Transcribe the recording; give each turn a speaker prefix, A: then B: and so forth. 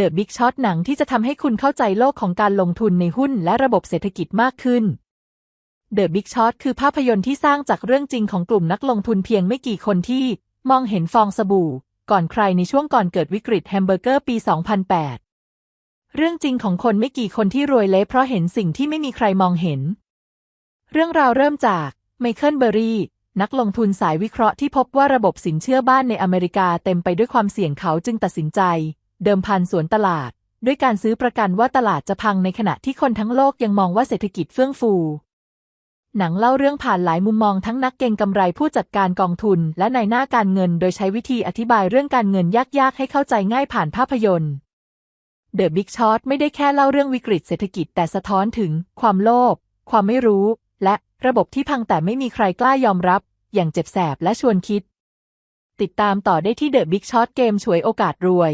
A: The Big Shot หนังที่จะทำให้คุณเข้าใจโลกของการลงทุนในหุ้นและระบบเศรษฐกิจมากขึ้น The Big Shot คือภาพยนตร์ที่สร้างจากเรื่องจริงของกลุ่มนักลงทุนเพียงไม่กี่คนที่มองเห็นฟองสบู่ ก่อนใครในช่วงก่อนเกิดวิกฤตแฮมเบอร์เกอร์ปี 2008 เรื่องจริงของคนไม่กี่คนที่รวยเละเพราะเห็นสิ่งที่ไม่มีใครมองเห็น เรื่องราวเริ่มจากไมเคิลเบอรี่นักลงทุนสายวิเคราะห์ที่พบว่าระบบสินเชื่อบ้านในอเมริกาเต็มไปด้วยความเสี่ยงเขาจึงตัดสินใจ เดิมพันสวนตลาด ด้วยการซื้อประกันว่าตลาดจะพังในขณะที่คนทั้งโลกยังมองว่าเศรษฐกิจเฟื่องฟู หนังเล่าเรื่องผ่านหลายมุมมองทั้งนักเก็งกำไรผู้จัดการกองทุน และนายหน้าการเงิน โดยใช้วิธีอธิบายเรื่องการเงินยากๆ ให้เข้าใจง่ายผ่านภาพยนตร์ The Big Short ไม่ได้แค่เล่าเรื่องวิกฤตเศรษฐกิจแต่สะท้อนถึง ความโลภความไม่รู้ และระบบที่พังแต่ไม่มีใครกล้ายอมรับ อย่างเจ็บแสบและชวนคิด ติดตามต่อได้ที่ The Big Short เกมฉวยโอกาสรวย